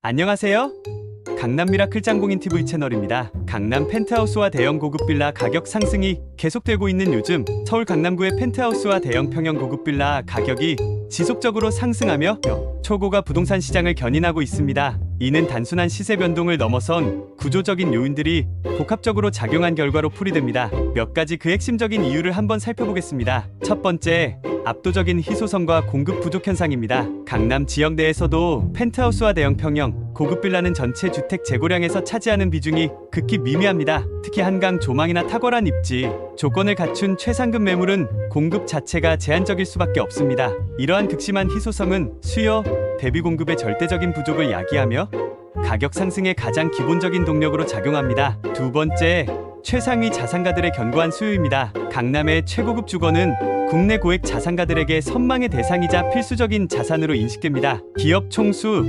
안녕하세요. 강남 미라클 짱공인 TV 채널입니다. 강남 펜트하우스와 대형 고급 빌라 가격 상승이 계속되고 있는 요즘 서울 강남구의 펜트하우스와 대형 평형 고급 빌라 가격이 지속적으로 상승하며 초고가 부동산 시장을 견인하고 있습니다. 이는 단순한 시세 변동을 넘어선 구조적인 요인들이 복합적으로 작용한 결과로 풀이됩니다. 몇 가지 그 핵심적인 이유를 한번 살펴보겠습니다. 첫 번째, 압도적인 희소성과 공급 부족 현상입니다. 강남 지역 내에서도 펜트하우스와 대형 평형, 고급 빌라는 전체 주택 재고량에서 차지하는 비중이 극히 미미합니다. 특히 한강 조망이나 탁월한 입지, 조건을 갖춘 최상급 매물은 공급 자체가 제한적일 수밖에 없습니다. 이러한 극심한 희소성은 수요, 대비 공급의 절대적인 부족을 야기하며 가격 상승의 가장 기본적인 동력으로 작용합니다. 두 번째, 최상위 자산가들의 견고한 수요입니다. 강남의 최고급 주거는 국내 고액 자산가들에게 선망의 대상이자 필수적인 자산으로 인식됩니다. 기업 총수,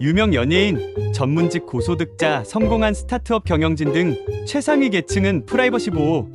유명 연예인, 전문직 고소득자, 성공한 스타트업 경영진 등 최상위 계층은 프라이버시 보호,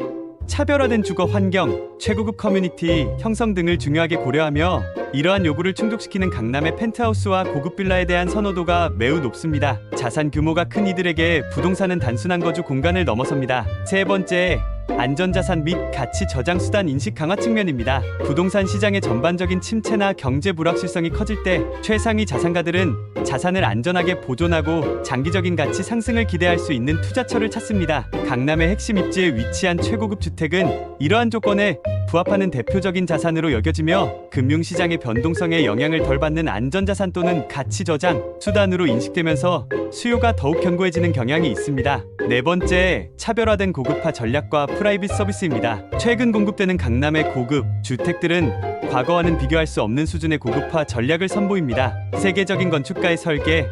차별화된 주거 환경, 최고급 커뮤니티 형성 등을 중요하게 고려하며 이러한 요구를 충족시키는 강남의 펜트하우스와 고급 빌라에 대한 선호도가 매우 높습니다. 자산 규모가 큰 이들에게 부동산은 단순한 거주 공간을 넘어섭니다. 세 번째, 안전자산 및 가치 저장 수단 인식 강화 측면입니다. 부동산 시장의 전반적인 침체나 경제 불확실성이 커질 때 최상위 자산가들은 자산을 안전하게 보존하고 장기적인 가치 상승을 기대할 수 있는 투자처를 찾습니다. 강남의 핵심 입지에 위치한 최고급 주택은 이러한 조건에 부합하는 대표적인 자산으로 여겨지며 금융시장의 변동성에 영향을 덜 받는 안전자산 또는 가치 저장 수단으로 인식되면서 수요가 더욱 견고해지는 경향이 있습니다. 네 번째, 차별화된 고급화 전략과 프라이빗 서비스입니다. 최근 공급되는 강남의 고급 주택들은 과거와는 비교할 수 없는 수준의 고급화 전략을 선보입니다. 세계적인 건축가의 설계,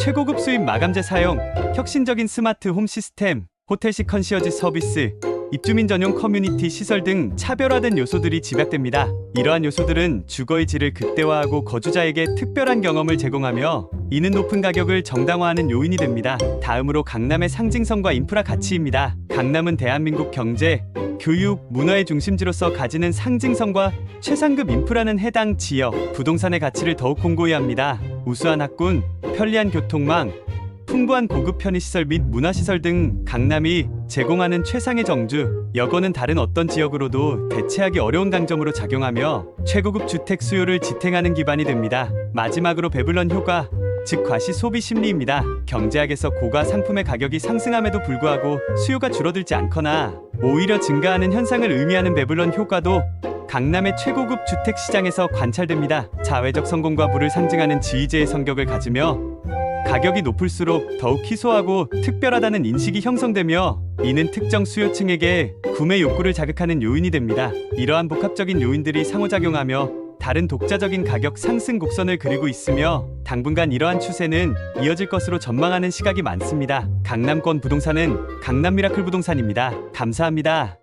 최고급 수입 마감재 사용, 혁신적인 스마트 홈 시스템, 호텔식 컨시어지 서비스, 입주민 전용 커뮤니티 시설 등 차별화된 요소들이 집약됩니다. 이러한 요소들은 주거의 질을 극대화하고 거주자에게 특별한 경험을 제공하며 이는 높은 가격을 정당화하는 요인이 됩니다. 다음으로 강남의 상징성과 인프라 가치입니다. 강남은 대한민국 경제, 교육, 문화의 중심지로서 가지는 상징성과 최상급 인프라는 해당 지역, 부동산의 가치를 더욱 공고히 합니다. 우수한 학군, 편리한 교통망, 풍부한 고급 편의시설 및 문화시설 등 강남이 제공하는 최상의 정주, 여건은 다른 어떤 지역으로도 대체하기 어려운 강점으로 작용하며 최고급 주택 수요를 지탱하는 기반이 됩니다. 마지막으로 배불런 효과, 즉 과시 소비 심리입니다. 경제학에서 고가 상품의 가격이 상승함에도 불구하고 수요가 줄어들지 않거나 오히려 증가하는 현상을 의미하는 배불런 효과도 강남의 최고급 주택 시장에서 관찰됩니다. 자회적 성공과 부를 상징하는 지휘제의 성격을 가지며 가격이 높을수록 더욱 희소하고 특별하다는 인식이 형성되며 이는 특정 수요층에게 구매 욕구를 자극하는 요인이 됩니다. 이러한 복합적인 요인들이 상호작용하며 다른 독자적인 가격 상승 곡선을 그리고 있으며 당분간 이러한 추세는 이어질 것으로 전망하는 시각이 많습니다. 강남권 부동산은 강남 미라클 부동산입니다. 감사합니다.